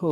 ഓ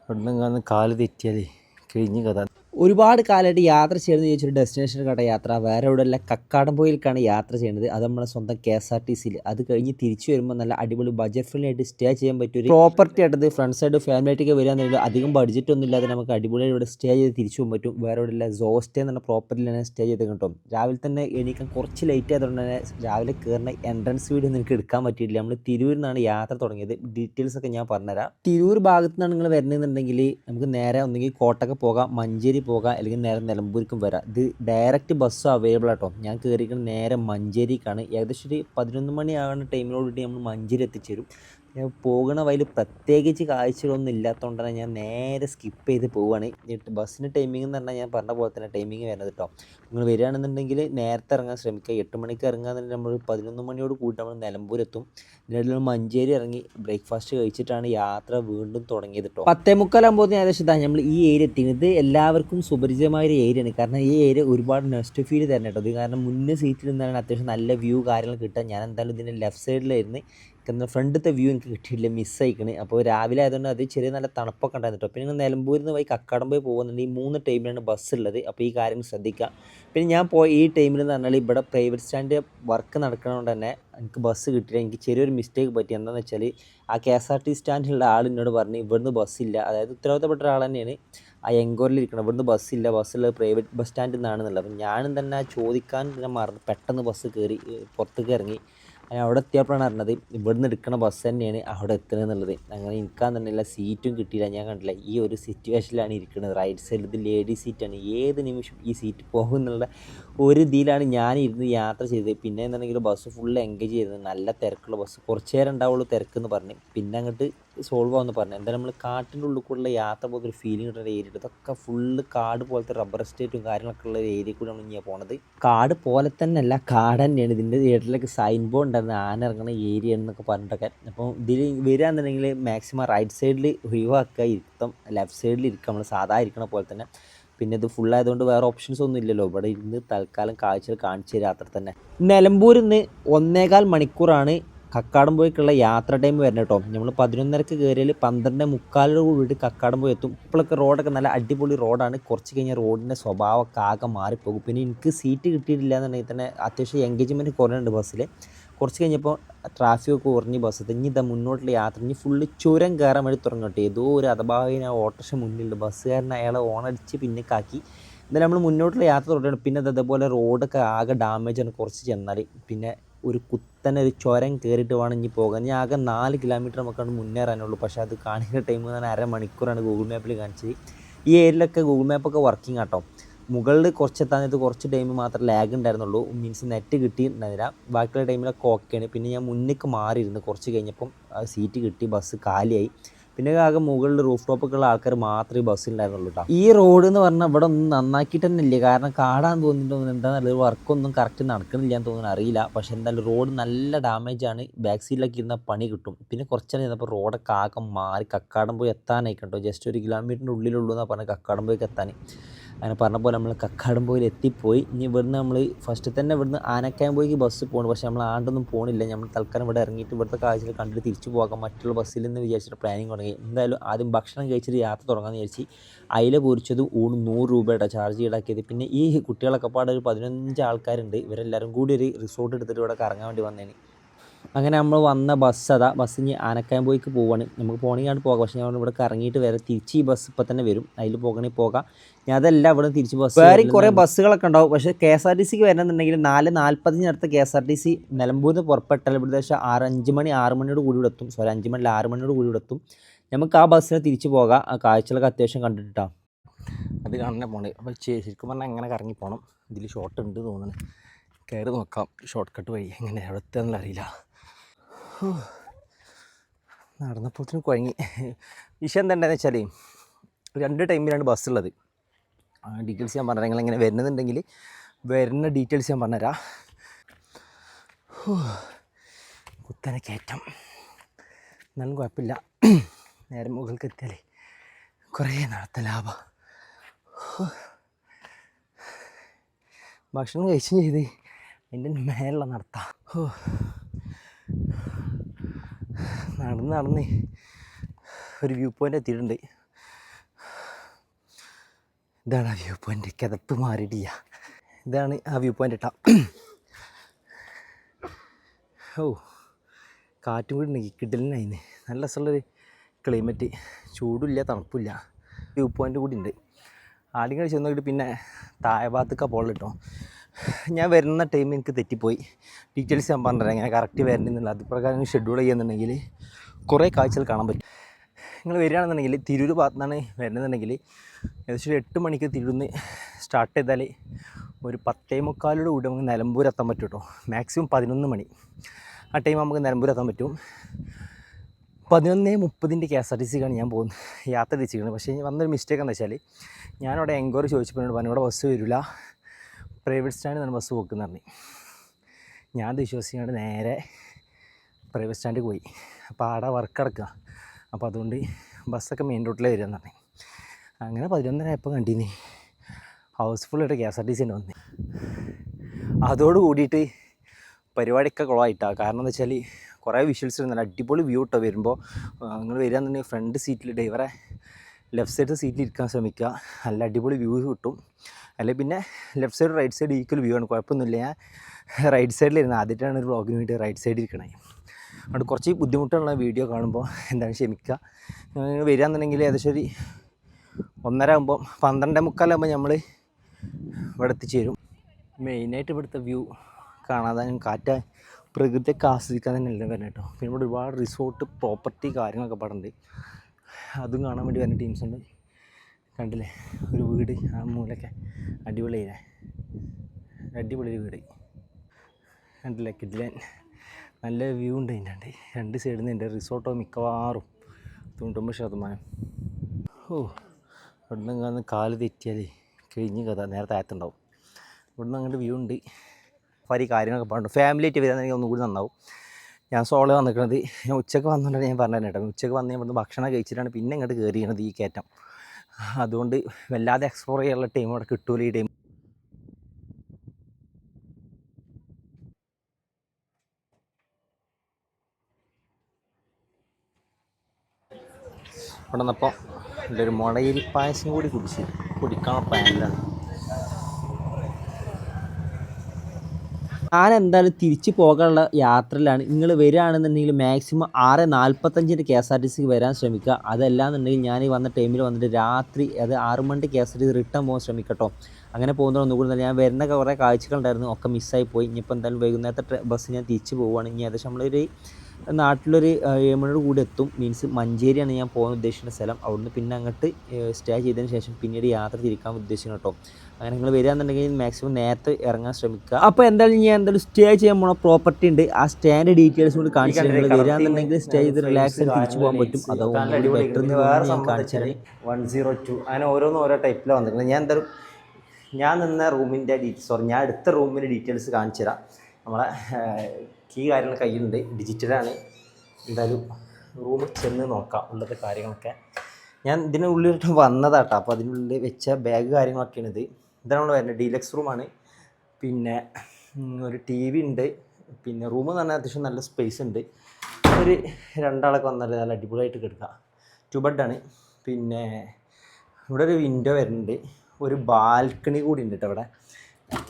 ഇവിടുന്ന് കാൽ തെറ്റിയാലേ കഴിഞ്ഞ് കഥ. ഒരുപാട് കാലമായിട്ട് യാത്ര ചെയ്യുന്നത് ചോദിച്ചൊരു ഡെസ്റ്റിനേഷൻ കട യാത്ര. വേറെ എവിടെയല്ല കക്കാടംപോയിലേക്കാണ് യാത്ര ചെയ്യുന്നത് അത് നമ്മുടെ സ്വന്തം കെ എസ് ആർ ടി സിയിൽ അത് കഴിഞ്ഞ് തിരിച്ചു വരുമ്പോൾ നല്ല അടിപൊളി ബഡ്ജറ്റ് ഫ്രണ്ട്ലി ആയിട്ട് സ്റ്റേ ചെയ്യാൻ പറ്റിയ ഒരു പ്രോപ്പർട്ടി ആയിട്ടത് ഫ്രണ്ട്സ് ആയിട്ട് ഫാമിലി ആയിട്ടൊക്കെ എന്നുള്ളത് അധികം ബഡ്ജറ്റ് ഒന്നും ഇല്ലാതെ നമുക്ക് അടിപൊളി ഇവിടെ സ്റ്റേ ചെയ്ത് തിരിച്ചു പോകാൻ പറ്റും. വേറെ എവിടെയല്ല സോ സ്റ്റേ എന്ന തന്നെ സ്റ്റേ ചെയ്ത് കിട്ടും. രാവിലെ തന്നെ എണീക്കാൻ കുറച്ച് ലേറ്റ് ആയതുകൊണ്ട് തന്നെ രാവിലെ കയറുന്ന എൻട്രൻസ് വീഡിയോ എനിക്ക് എടുക്കാൻ പറ്റിയിട്ടില്ല. നമ്മൾ തിരൂരിൽ നിന്നാണ് യാത്ര തുടങ്ങിയത്. ഡീറ്റെയിൽസ് ഒക്കെ ഞാൻ പറഞ്ഞുതരാം. തിരൂർ ഭാഗത്ത് നിന്നാണ് നിങ്ങൾ വരുന്നതെന്നുണ്ടെങ്കിൽ നമുക്ക് നേരെ ഒന്നുകിൽ കോട്ടക്ക് പോകാം. മഞ്ചേരി പോകാം അല്ലെങ്കിൽ നേരെ നിലമ്പൂർക്കും വരാം. ഇത് ഡയറക്റ്റ് ബസ് അവൈലബിൾ ആട്ടോ. ഞാൻ കയറിയിരിക്കുന്നത് നേരെ മഞ്ചേരിക്കാണ്. ഏകദേശം ഒരു പതിനൊന്ന് മണിയാകുന്ന ടൈമിനോടുകൂടി നമ്മൾ മഞ്ചേരി എത്തിച്ചേരും. ഞാൻ പോകുന്ന വഴിയിൽ പ്രത്യേകിച്ച് കാഴ്ചകളൊന്നും ഇല്ലാത്തതുകൊണ്ടാണ് ഞാൻ നേരെ സ്കിപ്പ് ചെയ്ത് പോവുകയാണ് എന്നിട്ട് ബസ്സിന് ടൈമിംഗ് എന്ന് പറഞ്ഞാൽ ഞാൻ പറഞ്ഞ പോലെ തന്നെ ടൈമിംഗ് വരുന്നത് കേട്ടോ നിങ്ങൾ വരികയാണെന്നുണ്ടെങ്കിൽ നേരത്തെ ഇറങ്ങാൻ ശ്രമിക്കുക. എട്ട് മണിക്ക് ഇറങ്ങുകയെന്നുണ്ടെങ്കിൽ നമ്മൾ പതിനൊന്ന് മണിയോട് കൂടി നമ്മൾ നിലമ്പൂർ എത്തും. ഇതിനിടയിൽ നമ്മൾ മഞ്ചേരി ഇറങ്ങി ബ്രേക്ക്ഫാസ്റ്റ് കഴിച്ചിട്ടാണ് യാത്ര വീണ്ടും തുടങ്ങിയത് കേട്ടോ പത്തേ മുക്കാലാകുമ്പോൾ ഏകദേശം ഇതാണ് നമ്മൾ ഈ ഏരിയ എത്തിയത്. എല്ലാവർക്കും സുപരിചിതമായ ഒരു ഏരിയയാണ് കാരണം ഈ ഏരിയ ഒരുപാട് നെസ്റ്റ് ഫീൽ തരണം കേട്ടോ ഇത് കാരണം മുന്നേ സീറ്റിൽ നിന്നാണ് അത്യാവശ്യം നല്ല വ്യൂ കാര്യങ്ങൾ കിട്ടുക. ഞാൻ എന്തായാലും ഇതിന്റെ ലെഫ്റ്റ് സൈഡിലായിരുന്നു എനിക്ക് ഫ്രണ്ടത്തെ വ്യൂ എനിക്ക് കിട്ടിയില്ല മിസ്സായിക്കണ് അപ്പോൾ രാവിലെ ആയതുകൊണ്ട് അത് ചെറിയ നല്ല തണുപ്പൊക്കെ ഉണ്ടായിരുന്നു പിന്നെ നിങ്ങൾ നിലമ്പൂരിൽ നിന്ന് പോയി കക്കാടം പോയി പോകുന്നുണ്ട്. ഈ മൂന്ന് ടൈമിലാണ് ബസ് ഉള്ളത്. അപ്പോൾ ഈ കാര്യം ശ്രദ്ധിക്കുക. പിന്നെ ഞാൻ പോയി ഈ ടൈമിൽ എന്ന് പറഞ്ഞാൽ ഇവിടെ പ്രൈവറ്റ് സ്റ്റാൻഡ് വർക്ക് നടക്കണതുകൊണ്ട് തന്നെ എനിക്ക് ബസ് കിട്ടിയില്ല. എനിക്ക് ചെറിയൊരു മിസ്റ്റേക്ക് പറ്റി. എന്താണെന്ന് വെച്ചാൽ ആ കെ എസ് ആർ ടി സ്റ്റാൻഡിലുള്ള ആൾ എന്നോട് പറഞ്ഞ് ഇവിടുന്ന് ബസ്സില്ല അതായത് ഉത്തരവാദിത്തപ്പെട്ട ഒരാൾ തന്നെയാണ് ആ എങ്കോറിൽ ഇരിക്കണം ഇവിടുന്ന് ബസ്സില്ല ബസ്സുള്ള പ്രൈവറ്റ് ബസ് സ്റ്റാൻഡിൽ നിന്നാണെന്നുള്ളത് അപ്പം ഞാനും തന്നെ ചോദിക്കാൻ പിന്നെ മറന്നു. പെട്ടെന്ന് ബസ് കയറി പുറത്തേക്ക് ഇറങ്ങി. അവിടെ എത്തിയപ്പോഴാണ് അറിഞ്ഞത് ഇവിടുന്ന് എടുക്കണ ബസ് തന്നെയാണ് അവിടെ എത്തുന്നത് എന്നുള്ളത് അങ്ങനെ എനിക്കാന്നുണ്ടെങ്കിൽ സീറ്റും കിട്ടിയില്ല. ഞാൻ കണ്ടില്ല ഈ ഒരു സിറ്റുവേഷനിലാണ് ഇരിക്കുന്നത് റൈറ്റ് സൈഡിൽ ഇത് ലേഡി സീറ്റാണ് ഏത് നിമിഷം ഈ സീറ്റ് പോകും എന്നുള്ള ഒരു ഇതിലാണ് ഞാൻ ഇരുന്ന് യാത്ര ചെയ്തത്. പിന്നെ എന്നുണ്ടെങ്കിൽ ബസ് ഫുള്ള് എൻഗേജ് ചെയ്തത്. നല്ല തിരക്കുള്ള ബസ് കുറച്ച് നേരം ഉണ്ടാവുള്ളൂ തിരക്കെന്ന് പറഞ്ഞ്. പിന്നെ അങ്ങോട്ട് സോൾവ് ആവുമെന്ന് പറഞ്ഞു. എന്തായാലും നമ്മൾ കാട്ടിന്റെ ഉള്ളിൽ കൂടെയുള്ള യാത്ര പോലത്തെ ഒരു ഫീലിംഗ് കിട്ടുന്ന ഏരിയ ഇതൊക്കെ ഫുള്ള് കാട് പോലത്തെ റബ്ബർ എസ്റ്റേറ്റും കാര്യങ്ങളൊക്കെ ഉള്ള ഏരിയ കൂടെ നമ്മൾ ഇങ്ങനെ പോണത്. കാട് പോലെ തന്നെ അല്ല കാട് തന്നെയാണ്. ഇതിന്റെ ഏട്ടിലേക്ക് സൈൻ ബോർഡ് ഉണ്ടായിരുന്നു ആന ഇറങ്ങുന്ന ഏരിയ എന്നൊക്കെ പറഞ്ഞിട്ടൊക്കെ. അപ്പോൾ ഇതിൽ വരികയാണെന്നുണ്ടെങ്കിൽ മാക്സിമം റൈറ്റ് സൈഡിൽ ഒഴിവാക്കുക. ഇരുത്തം ലെഫ്റ്റ് സൈഡിൽ ഇരിക്കുക. നമ്മൾ സാധാ ഇരിക്കണ പോലെ തന്നെ. പിന്നെ ഇത് ഫുൾ ആയതുകൊണ്ട് വേറെ ഓപ്ഷൻസ് ഒന്നും ഇല്ലല്ലോ. ഇവിടെ ഇരുന്ന് തൽക്കാലം കാഴ്ചകൾ കാണിച്ചു തരാം അത്ര തന്നെ നിലമ്പൂരിൽ നിന്ന് ഒന്നേകാൽ മണിക്കൂറാണ് കക്കാടം പോയിക്കുള്ള യാത്ര ടൈം വരണം കേട്ടോ നമ്മൾ പതിനൊന്നരക്ക് കയറിയാൽ പന്ത്രണ്ട് മുക്കാലോട് കൂടിയിട്ട് കക്കാടം പോയി എത്തും. ഇപ്പോഴൊക്കെ റോഡൊക്കെ നല്ല അടിപൊളി റോഡാണ്. കുറച്ച് കഴിഞ്ഞാൽ റോഡിന്റെ സ്വഭാവമൊക്കെ ആകെ മാറിപ്പോകും. പിന്നെ എനിക്ക് സീറ്റ് കിട്ടിയിട്ടില്ല എന്നുണ്ടെങ്കിൽ തന്നെ അത്യാവശ്യം എൻഗേജ്മെന്റ് കുറഞ്ഞുണ്ട് ബസ്സിൽ കുറച്ച് കഴിഞ്ഞപ്പോൾ ട്രാഫിക് ഒക്കെ കുറഞ്ഞ് ബസ് ഇനി ഇതാ മുന്നോട്ടുള്ള യാത്ര. ഇനി ഫുള്ള് ചുരം കയറാൻ വേണ്ടി തുടങ്ങട്ടെ ഏതോ ഒരു അധഭാവിന് ആ ഓട്ടോറിക്ഷ മുന്നിലുണ്ട്. ബസ്സുകാരൻ അയാളെ ഓണടിച്ച് പിന്നെ കാക്കി. എന്നാലും നമ്മൾ മുന്നോട്ടുള്ള യാത്ര തുടങ്ങണം പിന്നെ അത് അതേപോലെ റോഡൊക്കെ ആകെ ഡാമേജ് ആണ് കുറച്ച് ചെന്നാൽ പിന്നെ ഒരു കുത്തനെ ഒരു ചുരം കയറിയിട്ട് വേണം ഇനി പോകാൻ. ഞാൻ ആകെ നാല് കിലോമീറ്റർ നമുക്കാണ് മുന്നേറാനുള്ളൂ. പക്ഷേ അത് കാണിക്കുന്ന ടൈം തന്നെ അരമണിക്കൂറാണ് ഗൂഗിൾ മാപ്പിൽ കാണിച്ചത്. ഈ ഏരിയയിലൊക്കെ ഗൂഗിൾ മാപ്പൊക്കെ വർക്കിംഗ് ആട്ടോ. മുകളിൽ കുറച്ച് എത്താനായിട്ട് കുറച്ച് ടൈം മാത്രം ലാഗ് ഉണ്ടായിരുന്നുള്ളൂ. മീൻസ് നെറ്റ് കിട്ടിയിട്ടുണ്ടായിരുന്നില്ല ബാക്കിയുള്ള ടൈമിലൊക്കെ ഓക്കെയാണ് പിന്നെ ഞാൻ മുന്നിലേക്ക് മാറിയിരുന്നു. കുറച്ച് കഴിഞ്ഞപ്പം സീറ്റ് കിട്ടി ബസ് കാലിയായി. പിന്നെ ആകെ മുകളിൽ റൂഫ് ടോപ്പൊക്കെ ഉള്ള ആൾക്കാർ മാത്രമേ ബസ്സിലുണ്ടായിരുന്നുള്ളൂ കേട്ടോ ഈ റോഡ് എന്ന് പറഞ്ഞാൽ ഇവിടെ ഒന്നും നന്നാക്കിയിട്ട് തന്നെ ഇല്ല. കാരണം കാടാന്ന് തോന്നിയിട്ട് എന്താണെന്നറിയില്ല വർക്കൊന്നും കറക്റ്റ് നടക്കുന്നില്ല എന്ന് തോന്നുന്നു. അറിയില്ല. പക്ഷെ എന്തായാലും റോഡ് നല്ല ഡാമേജ് ആണ്. ബാക്ക് സൈഡിലൊക്കെ ഇരുന്ന പണി കിട്ടും. പിന്നെ കുറച്ചാണ് ചെന്നപ്പോൾ റോഡൊക്കെ ആകെ മാറി. കക്കാടം പോയി എത്താനായി കേട്ടോ ജസ്റ്റ് ഒരു കിലോമീറ്ററിന്റെ ഉള്ളിലുള്ളൂ എന്നാണ് പറഞ്ഞത് കക്കാടം പോയി എത്താൻ അങ്ങനെ പറഞ്ഞ പോലെ നമ്മൾ കക്കാടംപോയിൽ എത്തിപ്പോയി. ഇനി ഇവിടുന്ന് നമ്മൾ ഫസ്റ്റ് തന്നെ ഇവിടുന്ന് ആനക്കായമ്പോയിക്ക് ബസ് പോകണം പക്ഷേ നമ്മൾ ആണ്ടൊന്നും പോകണില്ല നമ്മൾ തൽക്കാലം ഇവിടെ ഇറങ്ങിയിട്ട് ഇവിടുത്തെ കാഴ്ചകൾ കണ്ടിട്ട് തിരിച്ചു പോകാം. മറ്റുള്ള ബസ്സിൽ നിന്ന് വിചാരിച്ചിട്ട് പ്ലാനിങ് തുടങ്ങി. എന്തായാലും ആദ്യം ഭക്ഷണം കഴിച്ചിട്ട് യാത്ര തുടങ്ങാമെന്ന് വിചാരിച്ച് അയില പൊരിച്ചത് ഊണ് നൂറ് രൂപയുടെ ചാർജ് ഈടാക്കിയത്. പിന്നെ ഈ കുട്ടികളൊക്കെ പാടെ ഒരു പതിനഞ്ച് ആൾക്കാരുണ്ട്. ഇവരെല്ലാവരും കൂടി ഒരു റിസോർട്ട് എടുത്തിട്ട് ഇവിടെ കറങ്ങാൻ വേണ്ടി വന്നേന്. അങ്ങനെ നമ്മൾ വന്ന ബസ് അതാ ബസ് ഇനി ആനക്കായമ്പോയിക്ക് പോവാണ്. നമുക്ക് പോകണമെങ്കിൽ പോകാം. പക്ഷേ ഞാൻ ഇവിടെ ഇറങ്ങിയിട്ട് വരെ. തിരിച്ച് ഈ ബസ് ഇപ്പം തന്നെ വരും. അതിൽ പോകണമെങ്കിൽ പോകാം. ഞാൻ അതെല്ലാം ഇവിടെ തിരിച്ച് ബസ് വേറെ കുറേ ബസ്സുകളൊക്കെ ഉണ്ടാവും. പക്ഷേ കെ എസ് ആർ ടി സിക്ക് വരണമെന്നുണ്ടെങ്കിൽ നാല് നാൽപ്പത്തിനടുത്ത് അടുത്ത K S R T C നിലമ്പൂരിൽ നിന്ന് പുറപ്പെട്ടാൽ ഇവിടെ ഏകദേശം ആറ് അഞ്ച് മണി ആറ് മണിയോട് കൂടി ഇവിടെ എത്തും. സോറി അഞ്ച് മണിയിൽ ആറ് മണിയോട് കൂടി ഇവിടെ എത്തും. നമുക്ക് ആ ബസ്സിനെ തിരിച്ച് പോകാം. ആ കാഴ്ചകളൊക്കെ അത്യാവശ്യം കണ്ടിട്ടാണ് അത് കാണാൻ പോണേ. അപ്പോൾ ശരിക്കും പറഞ്ഞാൽ എങ്ങനെ കറങ്ങി പോകണം ഇതിൽ ഷോർട്ട് ഉണ്ട് തോന്നുന്നു കയറി നോക്കാം. ഷോർട്ട് കട്ട് വഴി എങ്ങനെ എവിടെ അറിയില്ല. നടന്നപ്പോഴത്തേനും കുഴങ്ങി. വിഷയം എന്താണെന്ന് വെച്ചാൽ രണ്ട് ടൈമിലാണ് ബസ് ഉള്ളത് ആ ഡീറ്റെയിൽസ് ഞാൻ പറഞ്ഞുതരാം. നിങ്ങൾ എങ്ങനെ വരുന്നുണ്ടെങ്കിൽ വരുന്ന ഡീറ്റെയിൽസ് ഞാൻ പറഞ്ഞുതരാം. കുത്തനെ കയറ്റം. എന്നാലും കുഴപ്പമില്ല. നേരം മുകൾക്ക് എത്തിയാലേ കുറേ നടത്ത ലാഭം. ഭക്ഷണം കഴിച്ചും ചെയ്ത് അതിന്റെ മേലുള്ള നടത്താം. ഹോ. നടന്ന് നടന്ന് ഒരു വ്യൂ പോയിന്റ് എത്തിയിട്ടുണ്ട്. ഇതാണ് ആ വ്യൂ പോയിന്റ് കിതപ്പ് മാറിയിട്ടില്ല ഇതാണ് ആ വ്യൂ പോയിന്റ് ഇട്ട ഓ കാറ്റും കൂടി ഉണ്ടെങ്കിൽ കിടലിനായിന്ന്. നല്ല രസമുള്ളൊരു ക്ലൈമറ്റ് ചൂടില്ല തണുപ്പില്ല. വ്യൂ പോയിന്റ് കൂടി ഉണ്ട്. ആദ്യം കഴിച്ച് നോക്കിയിട്ട് പിന്നെ താഴെ ഭാഗത്തേക്കാണ് പോകൽ കേട്ടോ ഞാൻ വരുന്ന ടൈം എനിക്ക് തെറ്റിപ്പോയി. ഡീറ്റെയിൽസ് ഞാൻ പറഞ്ഞുതരാം. ഞാൻ കറക്റ്റ് വരണമെന്നുള്ള അത് പ്രകാരം ഷെഡ്യൂൾ ചെയ്യുന്നുണ്ടെങ്കിൽ കുറേ കാഴ്ചകൾ കാണാൻ പറ്റും. നിങ്ങൾ വരികയാണെന്നുണ്ടെങ്കിൽ തിരൂർ ഭാഗത്തുനിന്നാണ് വരുന്നതെന്നുണ്ടെങ്കിൽ ഏകദേശം ഒരു എട്ട് മണിക്ക് തിരുന്ന് സ്റ്റാർട്ട് ചെയ്താൽ ഒരു പത്തേ മുക്കാലോട് കൂടി നമുക്ക് നിലമ്പൂർ എത്താൻ പറ്റും കേട്ടോ മാക്സിമം പതിനൊന്ന് മണി. ആ ടൈം നമുക്ക് നിലമ്പൂർ എത്താൻ പറ്റും. പതിനൊന്ന് മുപ്പതിന്റെ കെ എസ് ആർ ടി സിക്കാണ് ഞാൻ പോകുന്നത്. യാത്ര തിരിച്ചിരിക്കുന്നത്. പക്ഷേ വന്നൊരു മിസ്റ്റേക്ക് എന്താ വെച്ചാൽ ഞാനവിടെ എൻക്വയറി ചോദിച്ചപ്പോൾ എന്നോട് പറഞ്ഞു ഇവിടെ ബസ് വരില്ല. പ്രൈവറ്റ് സ്റ്റാൻഡിൽ നിന്നാണ് ബസ് പോക്കുന്നതെന്ന്. പറഞ്ഞു ഞാൻ വിശ്വസിക്കാണ്ട് നേരെ പ്രൈവറ്റ് സ്റ്റാൻഡിൽ പോയി. അപ്പോൾ ആടെ വർക്ക് അടക്കുക അപ്പോൾ അതുകൊണ്ട് ബസ്സൊക്കെ മെയിൻ റോട്ടിലേ വരികയെന്ന് പറഞ്ഞു അങ്ങനെ പതിനൊന്നര ആയപ്പോൾ കണ്ടിനി. ഹൗസ്ഫുള്ളായിട്ട് K S R T C ഉണ്ട് വന്ന്. അതോട് കൂടിയിട്ട് പരിപാടിയൊക്കെ കുളമായിട്ടാണ് കാരണം എന്താ വെച്ചാൽ കുറേ വിഷ്വൽസ് നല്ല അടിപൊളി വ്യൂ ഇട്ടോ വരുമ്പോൾ നിങ്ങൾ വരികയെന്നുണ്ടെങ്കിൽ ഫ്രണ്ട് സീറ്റിൽ ഡ്രൈവറെ ലെഫ്റ്റ് സൈഡ് സീറ്റിൽ ഇരിക്കാൻ ശ്രമിക്കുക. നല്ല അടിപൊളി വ്യൂ കിട്ടും. അല്ലെങ്കിൽ പിന്നെ left side right side equal view ആണ്. കുഴപ്പമൊന്നുമില്ല. ഞാൻ റൈറ്റ് സൈഡിലിരുന്ന് ആദ്യമായിട്ടാണ് ഒരു വ്ളോഗിന് വേണ്ടി റൈറ്റ് സൈഡിൽ ഇരിക്കണേ. അതുകൊണ്ട് കുറച്ച് ബുദ്ധിമുട്ടുള്ള വീഡിയോ കാണുമ്പോൾ എന്താണ് ക്ഷമിക്കുക. നിങ്ങൾ വരികയെന്നുണ്ടെങ്കിൽ ഏകദേശം ഒരു ഒന്നര ആകുമ്പോൾ പന്ത്രണ്ട് മുക്കാലാകുമ്പോൾ നമ്മൾ ഇവിടെ എത്തിച്ചേരും മെയിനായിട്ട് ഇവിടുത്തെ വ്യൂ കാണാതാനും കാറ്റ പ്രകൃതിയൊക്കെ ആസ്വദിക്കാൻ തന്നെ എല്ലാം വരണം കേട്ടോ. പിന്നെ ഇവിടെ ഒരുപാട് റിസോർട്ട് പ്രോപ്പർട്ടി കാര്യങ്ങളൊക്കെ പാടുണ്ട് അതും കാണാൻ വേണ്ടി വരുന്ന ടീംസ് ഉണ്ട്. കണ്ടില്ലേ? ഒരു വീട് ആ മൂലൊക്കെ അടിപൊളിയായില്ലേ? അടിപൊളി വീട്. കണ്ടില്ലേ? കിഡിലൻ. നല്ല വ്യൂ ഉണ്ട് ഉണ്ട് രണ്ട് സൈഡിൽ നിന്ന് എന്റെ റിസോർട്ടോ മിക്കവാറും തൊണ്ണൂറ്റൊമ്പത് ശതമാനം. ഓ ഇവിടുന്ന് അങ്ങനെ കാൽ തെറ്റിയാലേ കഴിഞ്ഞ് കഥ. നേരെ താഴത്തുണ്ടാവും ഇവിടുന്ന് അങ്ങോട്ട് വ്യൂ ഉണ്ട്. പരി കാര്യങ്ങളൊക്കെ പറഞ്ഞു ഫാമിലി ആയിട്ട് വരാൻ എനിക്ക് കൂടി നന്നാവും. ഞാൻ സോളോ വന്നിരിക്കുന്നത് ഞാൻ ഉച്ചയ്ക്ക് വന്നിട്ടുണ്ടെങ്കിൽ ഞാൻ പറഞ്ഞു കേട്ടോ. ഉച്ചയ്ക്ക് വന്ന് ഇവിടുന്ന് ഭക്ഷണം കഴിച്ചിട്ടാണ് പിന്നെ ഇങ്ങോട്ട് കയറിയണത് ഈ കയറ്റം. അതുകൊണ്ട് വല്ലാതെ എക്സ്പ്ലോർ ചെയ്യാനുള്ള ടൈം അവിടെ കിട്ടൂല ഈ ടൈം ഇവിടെ നിന്നപ്പോൾ ഒരു മുളയിൽ പായസം കൂടി കുടിച്ച് കുടിക്കാൻ പ്ലാനിലാണ് ഞാൻ എന്തായാലും തിരിച്ചു പോകാനുള്ള യാത്രയിലാണ്. നിങ്ങൾ വരികയാണെന്നുണ്ടെങ്കിൽ മാക്സിമം ആറ് നാൽപ്പത്തഞ്ചിന് കെ എസ് ആർ ടി സിക്ക് വരാൻ ശ്രമിക്കുക. അതല്ലാന്നുണ്ടെങ്കിൽ ഞാൻ ഈ വന്ന ടൈമിൽ വന്നിട്ട് രാത്രി അത് ആറ് മണിക്ക് K S R T C return പോകാൻ ശ്രമിക്കട്ടോ. അങ്ങനെ പോകുന്നത് ഒന്നുകൂടി ഞാൻ വരുന്ന കുറേ കാഴ്ചകളുണ്ടായിരുന്നു. ഒക്കെ മിസ്സായി പോയി. ഇനിയിപ്പോൾ എന്തായാലും വൈകുന്നേരത്തെ ബസ് ഞാൻ തിരിച്ചു പോവുകയാണ്. ഇനി ഏകദേശം നമ്മളൊരു നാട്ടിലൊരു ഏഴ് മണിയോട് കൂടി എത്തും. മീൻസ് മഞ്ചേരിയാണ് ഞാൻ പോകാൻ ഉദ്ദേശിക്കുന്ന സ്ഥലം. അവിടുന്ന് പിന്നെ അങ്ങോട്ട് സ്റ്റേ ചെയ്തതിന് ശേഷം പിന്നീട് യാത്ര തിരിക്കാൻ ഉദ്ദേശിക്കുന്നു കേട്ടോ അങ്ങനെ നിങ്ങൾ വരികയാണെന്നുണ്ടെങ്കിൽ മാക്സിമം നേരത്തെ ഇറങ്ങാൻ ശ്രമിക്കുക. അപ്പോൾ എന്തായാലും ഞാൻ എന്തായാലും സ്റ്റേ ചെയ്യാൻ പോണ പ്രോപ്പർട്ടി ഉണ്ട്. ആ സ്റ്റേന്റെ ഡീറ്റെയിൽസ് കൂടി കാണിച്ചു നിങ്ങൾ സ്റ്റേ ചെയ്ത് റിലാക്സ് ചെയ്ത് തിരിച്ചു പോകാൻ പറ്റും. അതാവും ബെറ്റർ എന്ന് വേറെ ഞാൻ കാണിച്ചു തരാം. വൺ സീറോ ടു അങ്ങനെ ഓരോന്നും ഓരോ ടൈപ്പിലാണ് വന്നിട്ടുണ്ട് ഞാൻ എന്തായാലും ഞാൻ നിന്ന റൂമിന്റെ ഡീറ്റെയിൽസ് സോറി ഞാൻ എടുത്ത റൂമിന്റെ ഡീറ്റെയിൽസ് കാണിച്ചു തരാം. നമ്മളെ കീ കാര്യങ്ങൾ കയ്യിലുണ്ട്. ഡിജിറ്റലാണ്. എന്തായാലും റൂമിൽ ചെന്ന് നോക്കാം ഉള്ളത്തെ കാര്യങ്ങളൊക്കെ. ഞാൻ ഇതിന് ഉള്ളിലിട്ട് വന്നതാട്ടോ. അപ്പോൾ അതിനുള്ളിൽ വെച്ച ബാഗ് കാര്യങ്ങളൊക്കെയാണ് ഇത് ഇതാണ് നമ്മൾ വരുന്നത്. ഡീലക്സ് റൂമാണ് പിന്നെ ഒരു ടി വി ഉണ്ട്. പിന്നെ റൂം എന്ന് പറഞ്ഞാൽ അത്യാവശ്യം നല്ല സ്പേസ് ഉണ്ട്. ഒരു രണ്ടാളൊക്കെ വന്നാൽ നല്ല അടിപൊളിയായിട്ട് കിടക്കാം. ടു ബെഡാണ് പിന്നെ ഇവിടെ ഒരു വിൻഡോ വരുന്നുണ്ട്. ഒരു ബാൽക്കണി കൂടി ഉണ്ട് കേട്ടോ ഇവിടെ.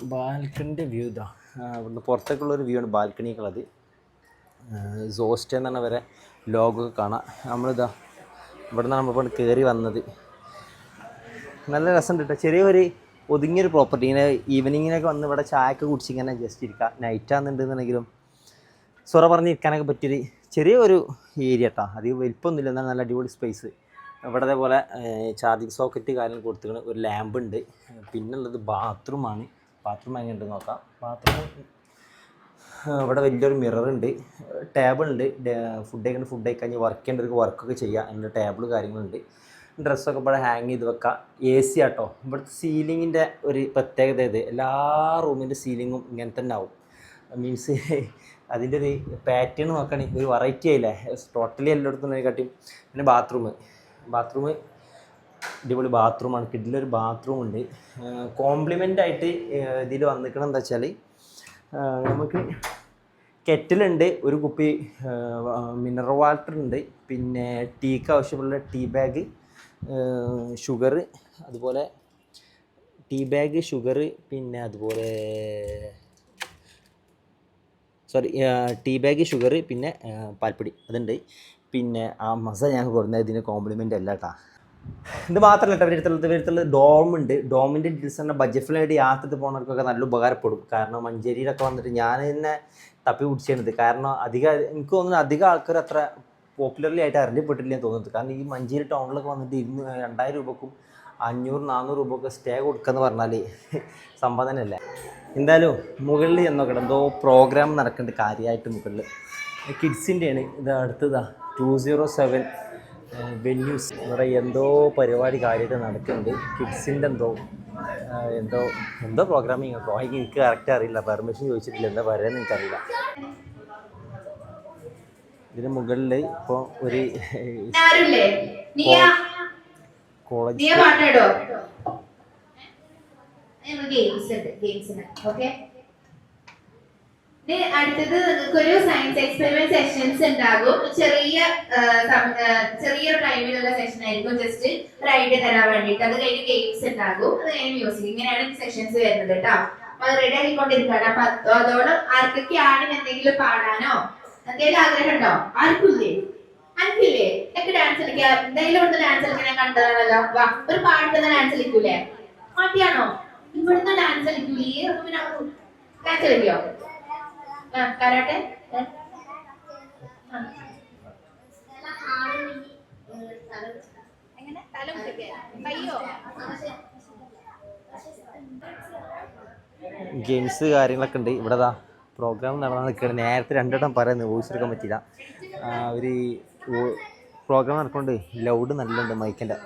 ബാൽക്കണിന്റെ വ്യൂ ഇതാ. ആ, ഇവിടുന്ന് പുറത്തേക്കുള്ള ഒരു വ്യൂ ആണ് ബാൽക്കണിക്കുള്ളത് സോസ്റ്റ് എന്നാണ് വരെ ലോഗോ ഒക്കെ കാണാം. നമ്മളിതാ ഇവിടെ നിന്നാണ് നമ്മളിപ്പോൾ കയറി വന്നത്. നല്ല രസമുണ്ട് കേട്ടോ ചെറിയൊരു ഒതുങ്ങിയൊരു പ്രോപ്പർട്ടി ഇങ്ങനെ ഈവനിങ്ങിനൊക്കെ വന്ന് ഇവിടെ ചായയൊക്കെ കുടിച്ച് ഇങ്ങനെ ജസ്റ്റ് ഇരിക്കുക നൈറ്റ് ആണെന്നുണ്ടെന്നുണ്ടെങ്കിലും പറഞ്ഞ് പറഞ്ഞിരിക്കാനൊക്കെ പറ്റിയൊരു ചെറിയൊരു ഏരിയ കേട്ടോ അധികം വലിപ്പമൊന്നുമില്ല. എന്നാൽ നല്ല അടിപൊളി സ്പേസ് ഇവിടെ പോലെ ചാർജിങ് സോക്കറ്റ് കാര്യം കൊടുത്തിരിക്കുന്നത് ഒരു ലാമ്പ് ഉണ്ട്. പിന്നുള്ളത് ബാത്റൂമാണ് ബാത്റൂം എങ്ങനെയുണ്ട് നോക്കാം. ബാത്റൂം ഇവിടെ വലിയൊരു ടേബിൾ ഉണ്ട് ഫുഡ് കഴിക്കുന്ന ഫുഡ് കഴിക്കഴിഞ്ഞ് വർക്ക് ചെയ്യേണ്ടവർക്ക് വർക്കൊക്കെ ചെയ്യാം. അതിന്റെ ടേബിൾ കാര്യങ്ങളുണ്ട് ഡ്രസ്സൊക്കെ ഇവിടെ ഹാങ് ചെയ്ത് വെക്കാം. എ സി ആട്ടോ. ഇവിടുത്തെ സീലിങ്ങിന്റെ ഒരു പ്രത്യേകത ഇത്. എല്ലാ റൂമിന്റെ സീലിങ്ങും ഇങ്ങനെ തന്നെ ആവും. മീൻസ് അതിന്റെ ഒരു പാറ്റേൺ നോക്കുകയാണെങ്കിൽ ഒരു വെറൈറ്റി ആയില്ലേ? ടോട്ടലി എല്ലായിടത്തും കാട്ടിയും പിന്നെ ബാത്റൂം ബാത്റൂം അടിപൊളി ബാത്റൂമാണ്. കിഡിലൊരു ബാത്റൂം ഉണ്ട് കോംപ്ലിമെന്റ് ആയിട്ട് ഇതിൽ വന്നിക്കണം എന്താ വെച്ചാൽ നമുക്ക് കെറ്റിലുണ്ട് ഒരു കുപ്പി മിനറൽ വാട്ടർ ഉണ്ട് പിന്നെ ടീക്ക് ആവശ്യമുള്ള ടീ ബാഗ് ഷുഗർ അതുപോലെ ടീ ബാഗ് ഷുഗർ പിന്നെ അതുപോലെ സോറി ടീ ബാഗ് ഷുഗർ പിന്നെ പാൽപ്പൊടി അതുണ്ട്. പിന്നെ ആ മസ ഞാൻ കൊടുക്കുന്നത് ഇതിന് കോംപ്ലിമെന്റ് അല്ല കേട്ടാ ഇത് മാത്രമല്ല കേട്ടോ ഇവരുടെ അടുത്തുള്ള ഡോമുണ്ട് ഡോമിന്റെ ഡീറ്റെയിൽസ് പറഞ്ഞാൽ ബഡ്ജറ്റ് ഫ്ലൈറ്റ് യാത്രത്തിൽ പോകുന്നവർക്കൊക്കെ നല്ല ഉപകാരപ്പെടും. കാരണം മഞ്ചേരിയിലൊക്കെ വന്നിട്ട് ഞാൻ തന്നെ തപ്പി പിടിച്ചത് കാരണം അധികം എനിക്ക് തോന്നുന്നു അധികം ആൾക്കാർ അത്ര പോപ്പുലർലി ആയിട്ട് അറിയപ്പെട്ടില്ലെന്ന് തോന്നുന്നത് കാരണം ഈ മഞ്ചേരി ടൗണിലൊക്കെ വന്നിട്ട് ഇരുന്ന് രണ്ടായിരം രൂപക്കും അഞ്ഞൂറ് നാനൂറ് രൂപയൊക്കെ സ്റ്റേ കൊടുക്കുക പറഞ്ഞാൽ സംഭവം എന്തായാലും മുകളിൽ ചെന്നോക്കട്ടെ എന്തോ പ്രോഗ്രാം നടക്കേണ്ട കാര്യമായിട്ട് മുകളിൽ കിഡ്സിന്റെയാണ് ഇത് അടുത്തതാണ് ടു സീറോ സെവൻ വെന്യൂസ് ഇവിടെ എന്തോ പരിപാടി കാര്യമായിട്ട് നടക്കുന്നുണ്ട്. കിഡ്സിന്റെ എന്തോ എന്തോ എന്തോ പ്രോഗ്രാമിങ് ഒക്കെ. എനിക്ക് കറക്റ്റ് അറിയില്ല. പെർമിഷൻ ചോദിച്ചിട്ടില്ല. എന്താ പറയുന്നത് എനിക്കറിയില്ല. ഇതിന് മുകളിൽ ഇപ്പോൾ ഒരു കോളേജ് ഗെയിംസ് ഉണ്ട് ഗെയിംസിന് ഓക്കെ അടുത്തത് നിങ്ങൾക്ക് ഒരു സയൻസ് എക്സ്പെരിമെന്റ് സെഷൻസ് ഉണ്ടാകും. ചെറിയ ചെറിയ ചെറിയൊരു ടൈമിലുള്ള സെഷൻ ആയിരിക്കും. ജസ്റ്റ് ഒരു ഐഡിയ തരാൻ വേണ്ടിയിട്ട്. അത് കഴിഞ്ഞ് ഗെയിംസ് ഉണ്ടാകും. അത് കഴിഞ്ഞ് മ്യൂസിക് ഇങ്ങനെയാണ് സെഷൻസ് വരുന്നത് കേട്ടോ. അപ്പൊ അത് റെഡി ആക്കിക്കൊണ്ടിരിക്കുകയാണ് അപ്പൊ അതോളം ആർക്കൊക്കെയാണ് എന്തെങ്കിലും പാടാനോ? എന്തെങ്കിലും ആഗ്രഹം ഉണ്ടോ ആർക്കില്ലേ? അനക്കില്ലേ എനിക്ക് ഡാൻസ് കളിക്കാം. എന്തെങ്കിലും ഒന്ന് ഡാൻസ് കളിക്കാൻ ഞാൻ കണ്ടതാണല്ലോ. വാ ഒരു പാട്ട് തന്നെ ഡാൻസ് കളിക്കൂലേ? മാറ്റിയാണോ ഇവിടുന്ന് ഡാൻസ് കളിക്കൂലേ? ഡാൻസ് കളിക്കോ? ആ കരാട്ടെ. എങ്ങനെ? തല? ഗെയിംസ് കാര്യങ്ങളൊക്കെ ഉണ്ട്. ഇവിടെ ദാ പ്രോഗ്രാം നടന്നു നിൽക്കുകയാണ്. നേരത്തെ രണ്ടിടം പറയുന്നത് വോയിസ് എടുക്കാൻ പറ്റില്ല ഒരു പ്രോഗ്രാം നടക്കുന്നുണ്ട്. ലൗഡ് നല്ലുണ്ട് മൈക്കിന്റെ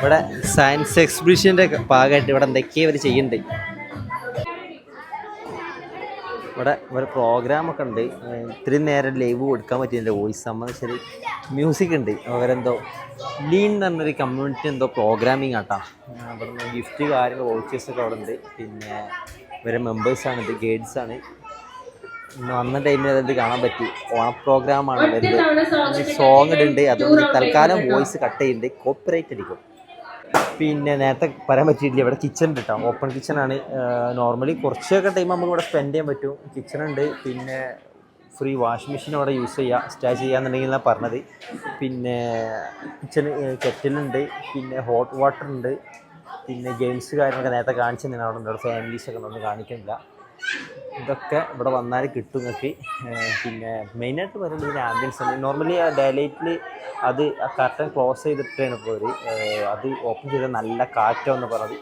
ഇവിടെ സയൻസ് എക്സിബിഷന്റെ ഭാഗമായിട്ട് ഇവിടെ എന്തൊക്കെയാണ് ഇവർ ചെയ്യുന്നുണ്ട്. ഇവിടെ ഒരു പ്രോഗ്രാമൊക്കെ ഉണ്ട്. ഇത്ര നേരം ലൈവ് കൊടുക്കാൻ പറ്റിയില്ല വോയിസ് സംബന്ധിച്ചൊരു മ്യൂസിക് ഉണ്ട്. അവരെന്തോ ലീൻ എന്ന് പറഞ്ഞൊരു കമ്മ്യൂണിറ്റി എന്തോ പ്രോഗ്രാമിങ് ആട്ടാ. അവിടെ നിന്ന് ഗിഫ്റ്റ് കാര്യങ്ങൾ വോച്ചേഴ്സ് ഒക്കെ അവിടെ ഉണ്ട് പിന്നെ ഇവരെ മെമ്പേഴ്സാണ് ഇത് ഗൈഡ്സാണ് ഇന്ന് വന്ന ടൈമിൽ അതെന്ത് കാണാൻ പറ്റി? ഓണ പ്രോഗ്രാമാണ് വരുന്നത്. സോങ് ഇടുന്നുണ്ട്. അതുകൊണ്ട് തൽക്കാലം വോയിസ് കട്ട് ചെയ്യുന്നുണ്ട് കോപ്പറേറ്റ് അടിക്കും. പിന്നെ നേരത്തെ പറയാൻ പറ്റിയിട്ടില്ല. ഇവിടെ കിച്ചൺ ഉണ്ട് കേട്ടോ ഓപ്പൺ കിച്ചൺ ആണ്. നോർമലി കുറച്ചൊക്കെ ടൈം നമുക്ക് ഇവിടെ സ്പെൻഡ് ചെയ്യാൻ പറ്റും. കിച്ചൺ ഉണ്ട്. പിന്നെ ഫ്രീ വാഷിംഗ് മെഷീൻ അവിടെ യൂസ് ചെയ്യാം സ്റ്റേ ചെയ്യാന്നുണ്ടെങ്കിൽ എന്നാണ് പറഞ്ഞത്. പിന്നെ കിച്ചൺ കെറ്റിലുണ്ട് പിന്നെ ഹോട്ട് വാട്ടർ ഉണ്ട്. പിന്നെ ഗെയിംസ് കാര്യങ്ങളൊക്കെ നേരത്തെ കാണിച്ചു അവിടെ ഉണ്ട് ഫാമിലീസൊക്കെ ഒന്നും കാണിക്കുന്നില്ല. ഇതൊക്കെ ഇവിടെ വന്നാൽ കിട്ടും നിങ്ങൾക്ക്. പിന്നെ മെയിനായിട്ട് പറയുന്നത് ഇതിന് ആംബിയൻസ് ആണ്. നോർമലി ആ ഡയലൈറ്റിൽ അത് ആ കർട്ടൻ ക്ലോസ് ചെയ്തിട്ടാണ് ഇപ്പോൾ ഒരു അത് ഓപ്പൺ ചെയ്താൽ നല്ല കാറ്റോ എന്ന് പറഞ്ഞത്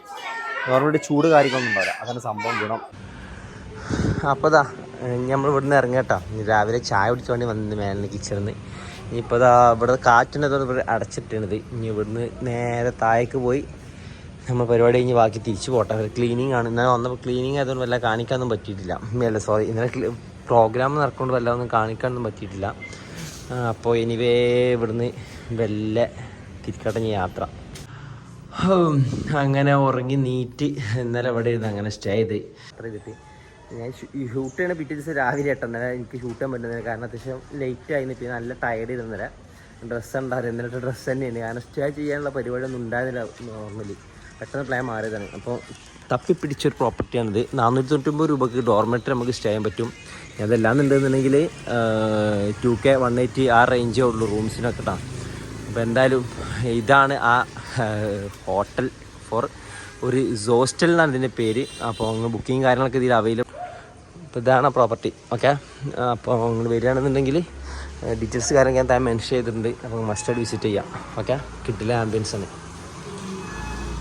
നോർമലി ചൂട് കാര്യങ്ങളൊന്നും ഉണ്ടാവില്ല. അതാണ് സംഭവം ഗുണം. അപ്പോൾ ഇതാ നമ്മൾ ഇവിടുന്ന് ഇറങ്ങട്ടോ രാവിലെ ചായ കുടിക്കാൻ വേണ്ടി വന്നത് മേലിന് കിച്ചണിൽ നിന്ന് ഇനിയിപ്പോൾ ഇതാ ഇവിടെ കാറ്റിന്റെ അടച്ചിട്ടാണിത്. ഇനി ഇവിടുന്ന് നേരെ താഴേക്ക് പോയി നമ്മൾ പരിപാടി കഴിഞ്ഞ് ബാക്കി തിരിച്ചു പോട്ടെ. ക്ലീനിങ് ആണ്. ഇന്നലെ വന്നപ്പോൾ ക്ലീനിങ് ആയതുകൊണ്ട് വല്ല കാണിക്കാനൊന്നും പറ്റിയിട്ടില്ല. അല്ല സോറി ഇന്നലെ പ്രോഗ്രാം നടക്കൊണ്ട് വല്ല ഒന്നും കാണിക്കാനൊന്നും പറ്റിയിട്ടില്ല. അപ്പോൾ എനിവേ ഇവിടുന്ന് വല്ല തിരിക്കടഞ്ഞ യാത്ര. അങ്ങനെ ഉറങ്ങി നീറ്റ് ഇന്നലെ ഇവിടെ ഇരുന്ന് അങ്ങനെ സ്റ്റേ ചെയ്ത്. ഞാൻ ഷൂട്ട് ചെയ്യണ പിറ്റേ ദിവസം രാവിലെ ആയിട്ട് ഇന്നലെ എനിക്ക് ഷൂട്ട് ചെയ്യാൻ പറ്റുന്നില്ല. കാരണം അത്യാവശ്യം ലേറ്റ് ആയി പിന്നെ നല്ല ടയർഡ് ഇരുന്നില്ല ഡ്രസ്സ് ഉണ്ടായിരുന്നു എന്നിട്ട് ഡ്രസ്സ് തന്നെയാണ്. കാരണം സ്റ്റേ ചെയ്യാനുള്ള പരിപാടിയൊന്നും ഉണ്ടായിരുന്നില്ല നോർമലി പെട്ടെന്ന് പ്ലാൻ മാറിയതാണ്. അപ്പോൾ തപ്പി പിടിച്ചൊരു പ്രോപ്പർട്ടിയാണിത് നാനൂറ്റി തൊണ്ണൂറ്റൊമ്പത് രൂപയ്ക്ക് ഡോർമെറ്ററി നമുക്ക് സ്റ്റേ ചെയ്യാൻ പറ്റും. അതെല്ലാം ഉണ്ടെന്നുണ്ടെങ്കിൽ ടു കെ വൺ എയ്റ്റി ആ റേഞ്ചേ ഉള്ളൂ റൂംസിനൊക്കെ കേട്ടോ അപ്പോൾ എന്തായാലും ഇതാണ് ആ ഹോട്ടൽ ഫോർ ഒരു ഹോസ്റ്റൽ എന്നാണ് ഇതിന്റെ പേര്. അപ്പോൾ അങ്ങ് ബുക്കിംഗ് കാര്യങ്ങളൊക്കെ ഇതിൽ അവൈലബിൾ അപ്പോൾ ഇതാണ് പ്രോപ്പർട്ടി ഓക്കെ അപ്പോൾ നിങ്ങൾ വരികയാണെന്നുണ്ടെങ്കിൽ ഡീറ്റെയിൽസ് കാര്യങ്ങൾ ഞാൻ താൻ മെൻഷൻ ചെയ്തിട്ടുണ്ട്. അപ്പോൾ മസ്റ്റായിട്ട് വിസിറ്റ് ചെയ്യാം. ഓക്കെ കിട്ടില്ല ആംബിയൻസ് ആണ്.